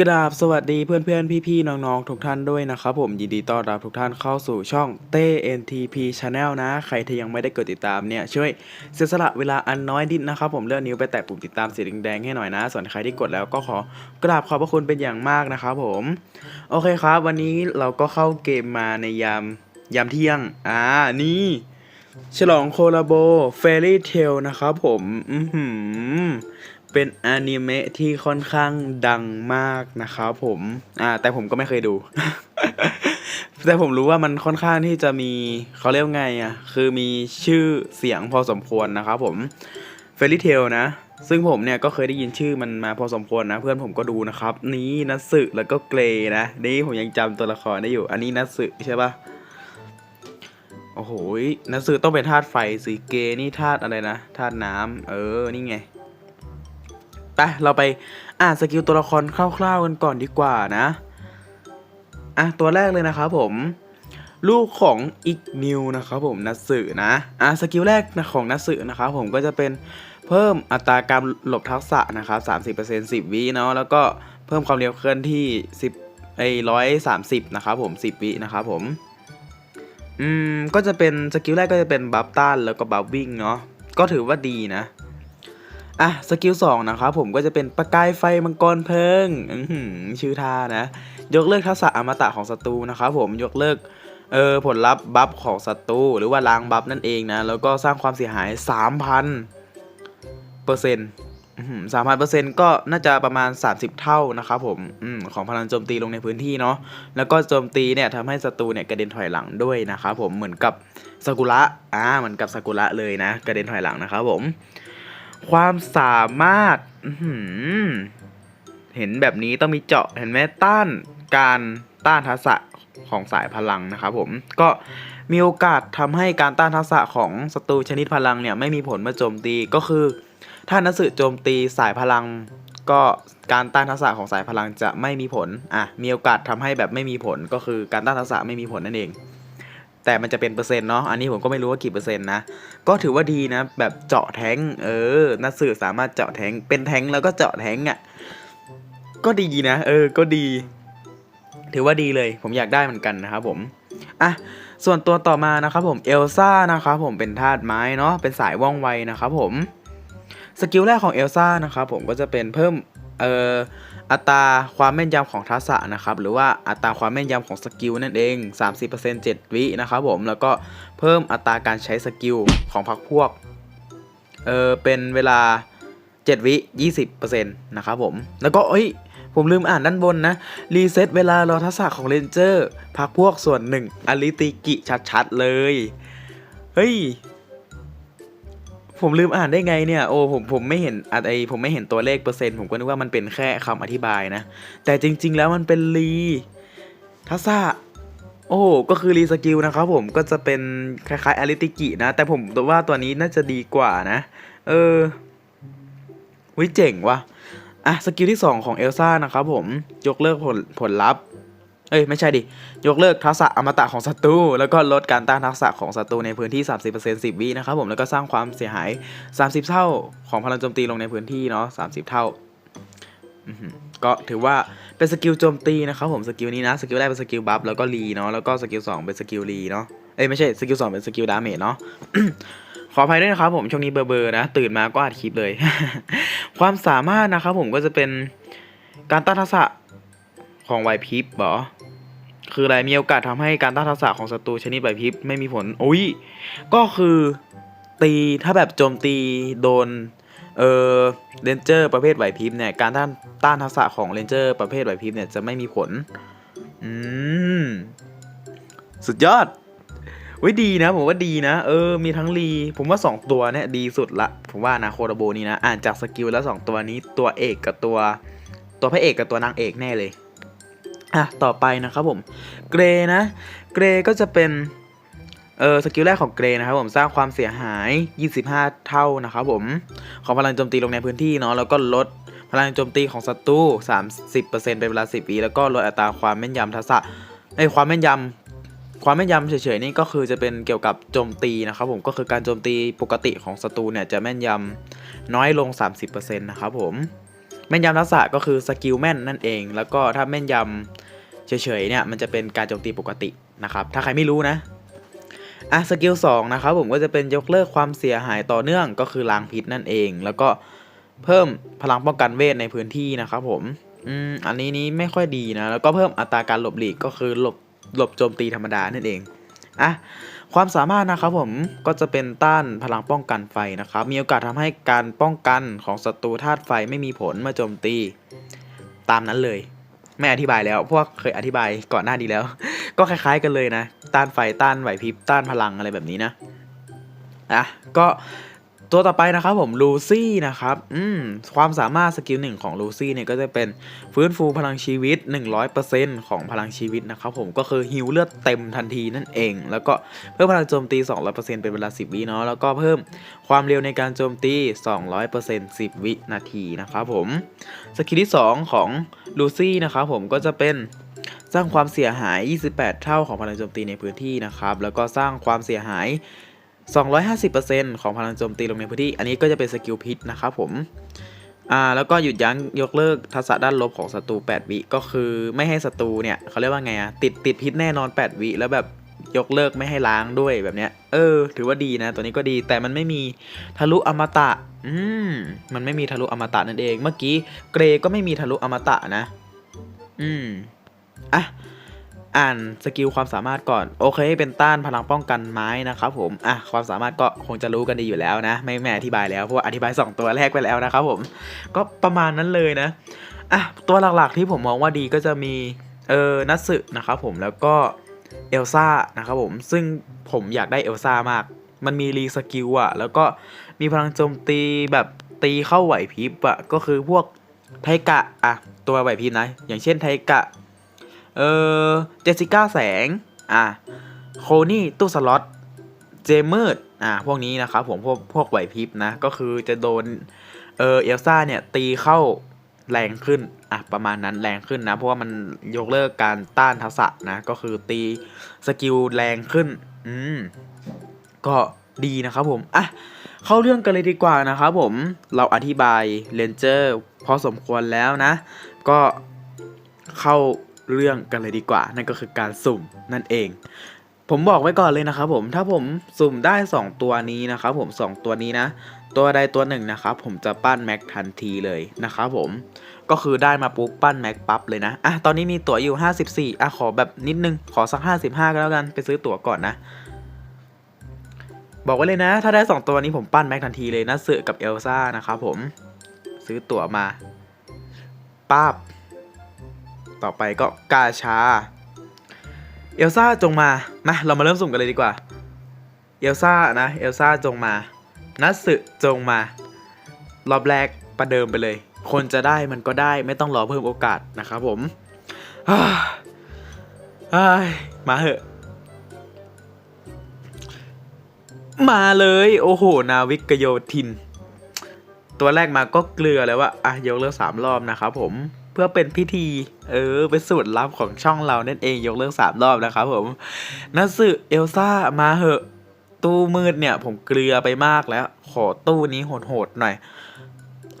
กราบสวัสดีเพื่อนเพื่อนพี่พี่ๆ น้องๆ ทุกท่านด้วยนะครับผมยินดีต้อนรับทุกท่านเข้าสู่ช่องเต้ NTP Channel นะ ใครที่ยังไม่ได้กดติดตามเนี่ยช่วยเสียสละเวลาอันน้อยนิดนะครับผมเลื่อนนิ้วไปแตะปุ่มติดตามสีแดงๆให้หน่อยนะ ส่วนใครที่กดแล้วก็ขอกราบขอบพระคุณเป็นอย่างมากนะครับผมโอเคครับ วันนี้เราก็เข้าเกมมาในยามยามเที่ยงอ่านี่ฉลองโคลาโบเฟร y ่เทลนะครับผม อือหือ เป็นอนิเมะที่ค่อนข้างดังมากนะครับผมอ่าแต่ผมก็ไม่เคยดู แต่ผมรู้ว่ามันค่อนข้างที่จะมีเขาเรียกไงอะคือมีชื่อเสียงพอสมควรนะครับผมเฟร y ่เทลนะ ซึ่งผมเนี่ยก็เคยได้ยินชื่อมันมาพอสมควรนะ เพื่อนผมก็ดูนะครับ นี้นัสึแล้วก็เกรนะ นี่ผมยังจำตัวละครได้อยู่ อันนี้นัสึใช่ปะโอ้โหนัสือต้องเป็นธาตุไฟสีเกนี่ธาตุอะไรนะธาตุน้ำเออนี่ไง ไปเราไปอ่านสกิลตัวละครคร่าวๆกันก่อนดีกว่านะ อะตัวแรกเลยนะครับผม ลูกของอีกนิวนะครับผมนัสึนะ อะสกิลแรกของนัสึนะครับผมก็จะเป็นเพิ่มอัตราการหลบทักษะนะครับ30% 10วิเนาะแล้วก็เพิ่มความเร็วเคลื่อนที่10ไอ้ร้อยสามสิบนะครับผม10วินะครับผมอืมก็จะเป็นสกิลแรกก็จะเป็นบัฟต้านแล้วก็บัฟวิ่งเนาะก็ถือว่าดีนะ อะสกิลสองนะครับผมก็จะเป็นประกายไฟมังกรเพลิงชื่อท่านะ ยกเลิกทักษะอมตะของศัตรูนะครับผมยกเลิกเออผลลัพธ์บัฟของศัตรูหรือว่าล้างบัฟนั่นเองนะ แล้วก็สร้างความเสียหาย 3,000เปอร์เซ็นต์สามพันเปอร์เซ็นต์ก็น่าจะประมาณ 30 เท่านะครับผมอมของพลังโจมตีลงในพื้นที่เนาะแล้วก็โจมตีเนี่ยทำให้ศัตรูเนี่ยกระเด็นถอยหลังด้วยนะครับผมเหมือนกับซากุระอ่าเหมือนกับซากุระเลยนะ กระเด็นถอยหลังนะครับผม ความสามารถเห็นแบบนี้ต้องมีเจาะเห็นไหมต้านการต้านทักษะของสายพลังนะครับผมก็มีโอกาสทำให้การต้านทักษะของศัตรูชนิดพลังเนี่ยไม่มีผลเมื่อโจมตีก็คือ ถ้านักสืบโจมตีสายพลัง ก็การต้านทักษะของสายพลังจะไม่มีผลอะมีโอกาสทำให้แบบไม่มีผลก็คือการต้านทักษะไม่มีผลนั่นเอง แต่มันจะเป็นเปอร์เซ็นต์เนาะอันนี้ผมก็ไม่รู้ว่ากี่เปอร์เซ็นต์นะก็ถือว่าดีนะแบบเจาะแทงเออนักสืบสามารถเจาะแทงเป็นแทงแล้วก็เจาะแทงค์อะก็ดีนะ เออก็ดี ถือว่าดีเลย ผมอยากได้เหมือนกันนะครับผมอะส่วนตัวต่อมานะครับผมเอลซ่านะครับผมเป็นธาตุไม้เนาะเป็นสายว่องไวนะครับผมสกิลแรกของเอลซ่านะครับผมก็จะเป็นเพิ่มเอ่อ อัตราความแม่นยำของทักษะนะครับหรือว่าอัตราความแม่นยำของสกิลนั่นเอง 30% 7 วินะครับผมแล้วก็เพิ่มอัตราการใช้สกิลของพรรคพวกเออเป็นเวลา 7 วิ 20%นะครับผมแล้วก็เอ้ยผมลืมอ่านด้านบนนะ รีเซ็ตเวลารอทักษะของเรนเจอร์พักพวกส่วนหนึ่งอลิติกิชัดๆเลย เฮ้ย ผมลืมอ่านได้ไงเนี่ยโอ้ผมผมไม่เห็นอะไอผมไม่เห็นตัวเลขเปอร์เซ็นต์ผมก็นึกว่ามันเป็นแค่คำอธิบายนะ แต่จริง ๆ แล้วมันเป็นรีทักษะโอ้ก็คือรีสกิลนะครับผมก็จะเป็นคล้ายๆอลิติกินะ แต่ผมว่าตัวนี้น่าจะดีกว่านะ เออวิเจ๋งว่ะอะสกิลที่ 2 ของเอลซ่านะครับผมยกเลิกผลผลลัพธ์ เอ้ยไม่ใช่ดิ ยกเลิกทักษะอมตะของศัตรูแล้วก็ลดการต้านทักษะของศัตรูในพื้นที่ 30% 10 วินะครับผมแล้วก็สร้างความเสียหาย 30 เท่าของพลังโจมตีลงในพื้นที่เนาะ30 เท่าก็ถือว่าเป็นสกิลโจมตีนะครับผมสกิลนี้นะสกิลแรกเป็นสกิลบัฟแล้วก็รีเนาะแล้วก็สกิล2เป็นสกิลรีเนาะเอ้ยไม่ใช่สกิล2เป็นสกิลดาเมจเนาะขออภัยด้วยนะครับผมช่วงนี้เบอร์เบอร์นะ ตื่นมาก็อัดคลิปเลย ความสามารถนะครับผมก็จะเป็นการต้านทักษะ ของไหวพริบหรอ คืออะไรมีโอกาสทำให้การต้านทักษะของศัตรูชนิดไหวพริบไม่มีผลอุ้ยก็คือตีถ้าแบบโจมตีโดนเออเรนเจอร์ประเภทไหวพริบเนี่ยการต้านต้านทักษะของเรนเจอร์ประเภทไหวพริบเนี่ยจะไม่มีผล อืม สุดยอดว้ยดีนะ ผมว่าดีนะ เออ มีทั้งรี ผมว่า 2 ตัวเนี่ยดีสุดละ ผมว่านะโคดโบนี่นะ อ่านจากสกิลแล้ว 2 ตัวนี้ตัวเอกกับตัว ตัวพระเอกกับตัวนางเอกแน่เลย อะต่อไปนะครับผมเกรนะเกรก็จะเป็นเออสกิลแรกของเกรนะครับผมสร้างความเสียหาย 25 เท่านะครับผมของพลังโจมตีลงในพื้นที่เนาะแล้วก็ลดพลังโจมตีของศัตรู 30%เป็นเวลา 10วิแล้วก็ลดอัตราความแม่นยำทักษะไอความแม่นยำความแม่นยำเฉยๆนี่ก็คือจะเป็นเกี่ยวกับโจมตีนะครับผมก็คือการโจมตีปกติของศัตรูเนี่ยจะแม่นยำน้อยลง 30%นะครับผม แม่นยำทักษะก็คือสกิลแม่นนั่นเอง แล้วก็ถ้าแม่นยำเฉยๆเนี่ยมันจะเป็นการโจมตีปกตินะครับ ถ้าใครไม่รู้นะอะสกิล2นะครับผมก็จะเป็นยกเลิกความเสียหายต่อเนื่องก็คือล้างพิษนั่นเอง แล้วก็เพิ่มพลังป้องกันเวทในพื้นที่นะครับผมอืมอันนี้นี้ไม่ค่อยดีนะ แล้วก็เพิ่มอัตราการหลบหลีกก็คือหลบหลบโจมตีธรรมดานั่นเองอะ ความสามารถนะครับผมก็จะเป็นต้านพลังป้องกันไฟนะครับ มีโอกาสทำให้การป้องกันของศัตรูธาตุไฟไม่มีผลเมื่อโจมตี ตามนั้นเลย ไม่อธิบายแล้ว พวกเคยอธิบายก่อนหน้านี้แล้ว ก็คล้าย ๆ กันเลยนะ ต้านไฟต้านไหวพริบต้านพลังอะไรแบบนี้นะอะก็ ตัวต่อไปนะครับผมลูซี่นะครับอืมความสามารถสกิลหนึ่งของลูซี่เนี่ยก็จะเป็นฟื้นฟูพลังชีวิต 100%ของพลังชีวิตนะครับผมก็คือฮิวเลือดเต็มทันทีนั่นเอง แล้วก็เพิ่มพลังโจมตี 200%เป็นเวลา 10 วิเนาะแล้วก็เพิ่มความเร็วในการโจมตี 200% 10 วินาทีนะครับผมสกิลที่ 2 ของลูซี่นะครับผมก็จะเป็นสร้างความเสียหาย 28 เท่าของพลังโจมตีในพื้นที่นะครับแล้วก็สร้างความเสียหาย 250%ของพลังโจมตีลงในพื้นที่ อันนี้ก็จะเป็นสกิลพิษนะครับผม อ่า แล้วก็หยุดยั้งยกเลิกทักษะด้านลบของศัตรู 8 วิ ก็คือไม่ให้ศัตรูเนี่ยเขาเรียกว่าไงอะติดติดพิษแน่นอน 8 วิ แล้วแบบยกเลิกไม่ให้ล้างด้วยแบบเนี้ย เออ ถือว่าดีนะ ตัวนี้ก็ดี แต่มันไม่มีทะลุอมตะ อืม มันไม่มีทะลุอมตะนั่นเอง เมื่อกี้เกรก็ไม่มีทะลุอมตะนะ อืม อะ อ่านสกิลความสามารถก่อน โอเค เป็นต้านพลังป้องกันไม้นะครับผมอะความสามารถก็คงจะรู้กันดีอยู่แล้วนะ ไม่แม่อธิบายแล้วเพราะว่าอธิบาย 2 ตัวแรกไปแล้วนะครับผม ก็ประมาณนั้นเลยนะอะตัวหลักๆที่ผมมองว่าดีก็จะมีเออนัสึนะครับผมแล้วก็เอลซ่านะครับผมซึ่งผมอยากได้เอลซ่ามาก มันมีรีสกิลอะแล้วก็มีพลังโจมตีแบบตีเข้าไหวพริบอะก็คือพวกไทกะอะตัวไหวพริบนะ อย่างเช่นไทกะ เออเจสสิก้าแสง อะโคนี่ตู้สล็อต เจมืดอะพวกนี้นะครับผมพวกพวกไหวพริบนะ ก็คือจะโดน เออเอลซ่าเนี่ย ตีเข้าแรงขึ้น อะ ประมาณนั้นแรงขึ้นนะ เพราะว่ามันยกเลิกการต้านทักษะนะ ก็คือตีสกิลแรงขึ้น อืม ก็ดีนะครับผม อะ เข้าเรื่องกันเลยดีกว่านะครับผม เราอธิบายเลนเจอร์พอสมควรแล้วนะ ก็เข้า เรื่องกันเลยดีกว่า นั่นก็คือการสุ่มนั่นเอง ผมบอกไว้ก่อนเลยนะครับผมถ้าผมสุ่มได้ 2 ตัวนี้นะครับผม 2 ตัวนี้นะ ตัวใดตัวหนึ่งนะครับผมจะปั้นแม็กทันทีเลยนะครับผมก็คือได้มาปุ๊บปั้นแม็กปั๊บเลยนะอะตอนนี้มีตั๋วอยู่ 54อะขอแบบนิดนึงขอสัก 55 ก็แล้วกันไปซื้อตั๋วก่อนนะบอกไว้เลยนะ ถ้าได้ 2 ตัวนี้ผมปั้นแม็กทันทีเลยนะเสือกับเอลซ่านะครับผม ซื้อตั๋วมาป้าบ ต่อไปก็กาชา เอลซ่าจงมา มา เรามาเริ่มสุ่มกันเลยดีกว่า เอลซ่านะ เอลซ่าจงมา นัตสึจงมา รอบแรกประเดิมไปเลย คนจะได้มันก็ได้ไม่ต้องรอเพิ่มโอกาสนะครับผมาเฮ้มาเหอะ มาเลย โอ้โห นาวิกโยธิน ตัวแรกมาก็เกลือเลยว่าอะยกเลิกสามรอบนะครับผม เพื่อเป็นพิธี เออ เป็นสูตรลับของช่องเรานั่นเองยกเลิกสามรอบนะครับผมนัสึเอลซ่ามาเหอะ ตู้มืดเนี่ย ผมเกลือไปมากแล้ว ขอตู้นี้โหดๆหน่อย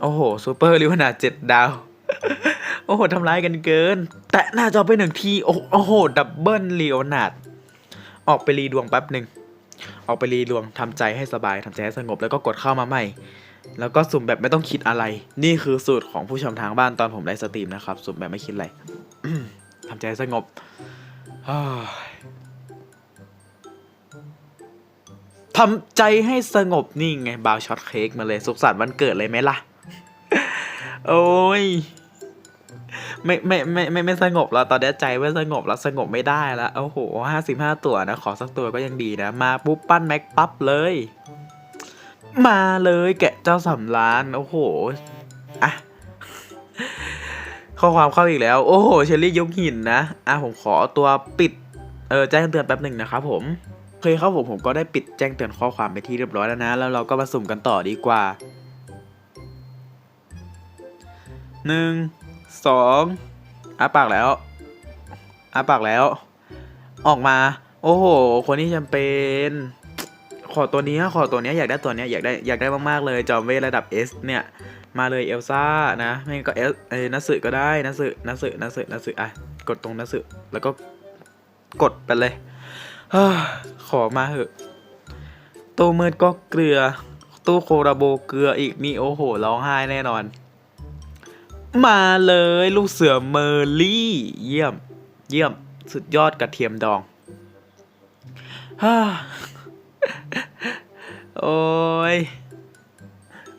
โอ้โหซูเปอร์ลิวนาเจ็ดดาว โอ้โหทำร้ายกันเกิน แตะหน้าจอไปหนึ่งที โอ้โห ดับเบิลลีโอนาดออกไปรีดวงแป๊บหนึ่งออกไปรีดวงทำใจให้สบายทำใจให้สงบแล้วก็กดเข้ามาใหม่ แล้วก็สุ่มแบบไม่ต้องคิดอะไร นี่คือสูตรของผู้ชมทางบ้านตอนผมไลฟ์สตรีมนะครับ สุ่มแบบไม่คิดอะไรทำใจสงบทำใจให้สงบนี่ไงบาวช็อตเค้กมาเลย สุขสันต์วันเกิดเลยไหมล่ะ โอ้ยไม่ไม่ไม่ไม่ไม่สงบแล้วตอนนี้ใจไม่สงบแล้วสงบไม่ได้แล้วโอ้โหห้าสิบห้าตัวนะ ขอสักตัวก็ยังดีนะ มาปุ๊บปั้นแม็กปั๊บเลย มาเลยแกะเจ้าสำล้าน โอ้โห อะ ข้อความเข้าอีกแล้ว โอ้โห เชลลี่ยกหินนะ อะ ผมขอตัวปิด เออ แจ้งเตือนแป๊บหนึ่งนะครับผมเคยครับผมผมก็ได้ปิดแจ้งเตือนข้อความไปที่เรียบร้อยแล้วนะ แล้วเราก็มาสุ่มกันต่อดีกว่า หนึ่ง สองอาปากแล้วอาปากแล้ว ออกมา โอ้โห คนที่จำเป็น ขอตัวนี้ขอตัวนี้อยากได้ตัวนี้อยากได้อยากได้มากๆเลยจอมเวทระดับ S เนี่ยมาเลยเอลซ่านะไม่งั้นก็เอลเอนัสึก็ได้นัสึนัสึนัสึนัสึอะกดตรงนัสึแล้วก็กดไปเลยอขอมาเหอะตู้มืดก็เกลือ ตู้โคราโบเกลืออีกนี่โอ้โหร้องไห้แน่นอน มาเลยลูกเสือเมอร์ลี่ เยี่ยม เยี่ยมสุดยอดกระเทียมดองฮ่า โอ้ย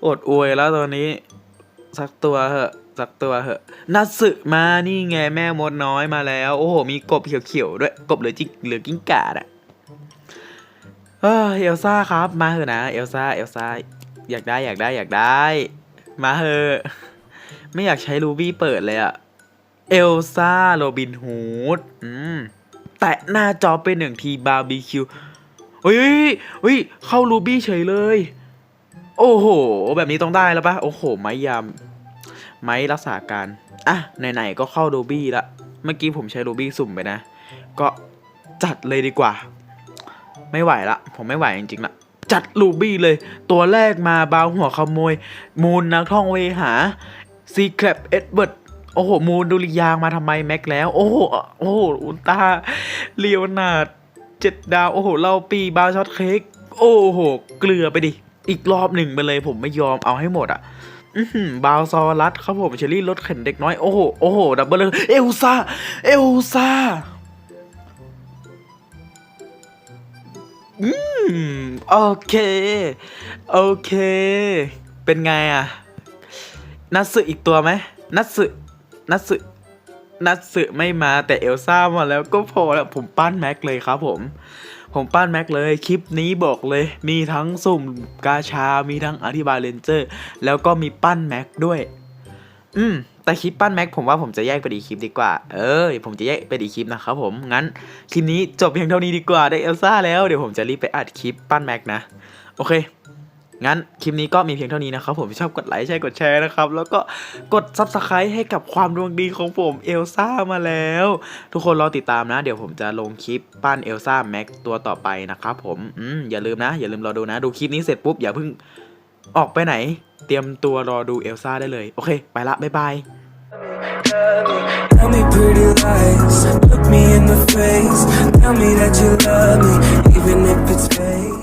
อดอวยแล้วตอนนี้ สักตัวเหอะ สักตัวเหอะ นัสึมานี่ไงแม่มดน้อยมาแล้ว โอ้โห มีกบเขียวๆด้วย กบเหลือจิกเหลือกิ้งก่าอะเออเอลซ่าครับ มาเถอะนะ เอลซ่า เอลซ่า อยากได้ อยากได้ อยากได้ มาเถอะ ไม่อยากใช้รูบี้เปิดเลยอะเอลซ่า โรบินฮูด อืม แตะหน้าจอเป็นหนึ่งทีบาร์บีคิว เฮ้ยเฮ้ยเข้ารูบี้เฉยเลย โอ้โห แบบนี้ต้องได้แล้วปะโอ้โห ไม้ยาม ไม้รักษาการ อะ ไหนๆ ก็เข้ารูบี้ละ เมื่อกี้ผมใช้รูบี้สุ่มไปนะ ก็จัดเลยดีกว่า ไม่ไหวละ ผมไม่ไหวจริงๆละจัดรูบี้เลย ตัวแรกมาบาวหัวขโมย มูนนักท่องเวหาซีแครบเอ็ดเวิร์ดโอ้โห มูนดุริยางมาทำไมแม็กแล้ว โอ้โห โอ้โห อุลตาเลียวนาด เจ็ดดาว โอ้โหเล่าปีบาช็อตเค้ก โอ้โห เกลือไปดิ อีกรอบหนึ่งไปเลยผมไม่ยอมเอาให้หมดอะบาวซอรัสครับผมเชอรี่รถเข็นเด็กน้อย โอ้โห โอ้โห ดับเบิลเลยเอลซ่า เอลซ่า อืม โอเค โอเค เป็นไงอะ นัดสึอีกตัวไหม นัดสึ นัดสึ นัดสึไม่มาแต่เอลซ่ามาแล้วก็พอแล้วผมปั้นแม็กเลยครับผมผมปั้นแม็กเลยคลิปนี้บอกเลยมีทั้งสุ่มกาชา มีทั้งอธิบายเลนเจอร์ แล้วก็มีปั้นแม็กด้วย อืม แต่คลิปปั้นแม็กผมว่าผมจะแยกเป็นอีกคลิปดีกว่า เออ ผมจะแยกเป็นอีกคลิปนะครับผม งั้นคลิปนี้จบเพียงเท่านี้ดีกว่าได้เอลซ่าแล้ว เดี๋ยวผมจะรีบไปอัดคลิปปั้นแม็กนะ โอเค งั้นคลิปนี้ก็มีเพียงเท่านี้นะครับผมชอบกดไลค์ใช่กดแชร์นะครับ แล้วก็กด Subscribe ให้กับความดวงดีของผมเอลซ่ามาแล้ว ทุกคนรอติดตามนะ เดี๋ยวผมจะลงคลิปปั้นเอลซ่าแม็กตัวต่อไปนะครับผมอืมอย่าลืมนะ อย่าลืมรอดูนะ ดูคลิปนี้เสร็จปุ๊บอย่าเพิ่งออกไปไหน เตรียมตัวรอดูเอลซ่าได้เลยโอเค ไปละบ๊ายบาย Tell me pretty lies, look me in the face. Tell me that you love me, even if it's fake.